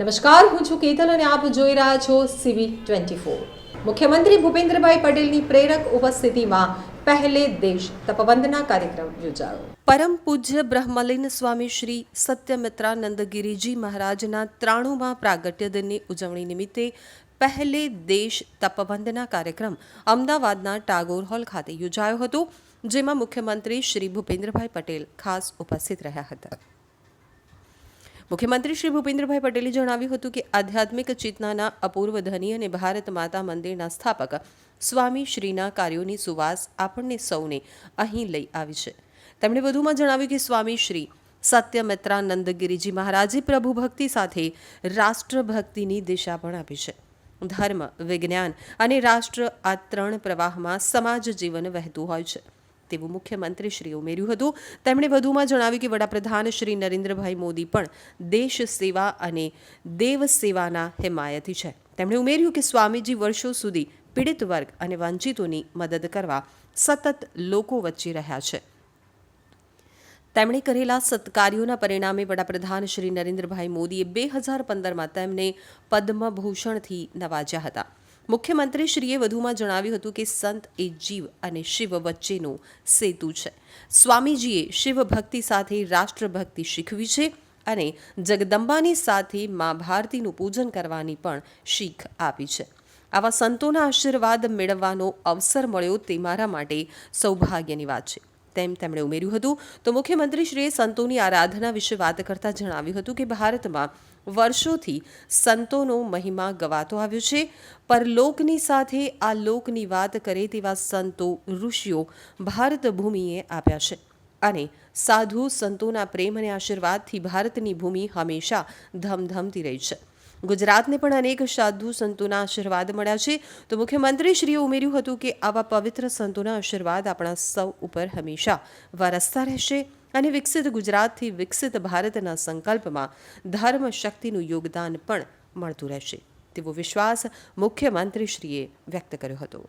નમસ્કાર, હું છું કેતલ અને આપ જોઈ રહ્યા છો સીવી ટ્વેન્ટી ફોર. મુખ્યમંત્રી ભૂપેન્દ્રભાઈ પટેલની પ્રેરક ઉપસ્થિતિમાં પહેલે દેશ તપવંદના કાર્યક્રમ યોજાયો. પરમ પૂજ્ય બ્રહ્મલીન સ્વામી શ્રી સત્યમિત્રાનંદ ગિરિજી મહારાજના ત્રાણુમાં પ્રાગટ્ય દિનની ઉજવણી નિમિત્તે પહેલે દેશ તપવંદના કાર્યક્રમ અમદાવાદના ટાગોર હોલ ખાતે યોજાયો હતો, જેમાં મુખ્યમંત્રી શ્રી ભૂપેન્દ્રભાઈ પટેલ ખાસ ઉપસ્થિત રહ્યા હતા. મુખ્યમંત્રી શ્રી ભૂપેન્દ્રભાઈ પટેલે જણાવ્યું હતું કે આધ્યાત્મિક ચેતનાના અપૂર્વ ધની અને ભારત માતા મંદિરના સ્થાપક સ્વામી શ્રીના કાર્યોની સુવાસ આપણને સૌને અહીં લઈ આવી છે. તેમણે વધુમાં જણાવ્યું કે સ્વામી શ્રી સત્યમિત્રાનંદ ગિરિજી મહારાજે પ્રભુ ભક્તિ સાથે રાષ્ટ્રભક્તિની દિશા પણ આપી છે. ધર્મ, વિજ્ઞાન અને રાષ્ટ્ર આ ત્રણ પ્રવાહમાં સમાજ જીવન વહેતું હોય છે. તેવું મુખ્યમંત્રી શ્રી ઉમેર્યું હતું. તેમણે વધુમાં જણાવ્યું કે વડાપ્રધાન શ્રી નરેન્દ્રભાઈ મોદી પણ દેશ સેવા અને દેવ સેવાના હિમાયતી છે. તેમણે ઉમેર્યું કે સ્વામીજી વર્ષો સુધી પીડિત વર્ગ અને વંચિતોની મદદ કરવા સતત લોકો વચ્ચે રહ્યા છે. તેમણે કરેલા સત્કાર્યોના પરિણામે વડાપ્રધાન શ્રી નરેન્દ્રભાઈ મોદીએ બે હજાર પંદરમાં તેમને પદ્મભૂષણથી નવાજ્યા હતા. મુખ્યમંત્રીશ્રીએ વધુમાં જણાવ્યું હતું કે સંત એ જીવ અને શિવ વચ્ચેનો સેતુ છે. સ્વામીજીએ શિવ ભક્તિ સાથે રાષ્ટ્રભક્તિ શીખવી છે અને જગદંબાની સાથે મા ભારતીનું પૂજન કરવાની પણ શીખ આપી છે. આવા સંતોના આશીર્વાદ મેળવવાનો અવસર મળ્યો તે મારા માટે સૌભાગ્યની વાત છે. તેમ તેમણે ઉમેર્યું હતું. તો મુખ્યમંત્રીશ્રીએ સંતોની આરાધના વિશે વાત કરતા જણાવ્યું હતું કે ભારતમાં વર્ષોથી સંતોનો મહિમા ગવાતો આવ્યો છે. પરલોકની સાથે આ લોકની વાત કરે તેવા સંતો, ઋષિઓ ભારત ભૂમિએ આપ્યા છે. અને સાધુ સંતોના પ્રેમ અને આશીર્વાદથી ભારતની ભૂમિ હંમેશા ધમધમતી રહી છે. ગુજરાતને પણ અનેક સાધુ સંતોના આશીર્વાદ મળ્યા છે. તો મુખ્યમંત્રીશ્રીએ ઉમેર્યું હતું કે આવા પવિત્ર સંતોના આશીર્વાદ આપણા સૌ ઉપર હંમેશા વરસતા રહેશે અને વિકસિત ગુજરાતથી વિકસિત ભારતના સંકલ્પમાં ધર્મ શક્તિનું યોગદાન પણ મળતું રહેશે. તેવો વિશ્વાસ મુખ્યમંત્રીશ્રીએ વ્યક્ત કર્યો હતો.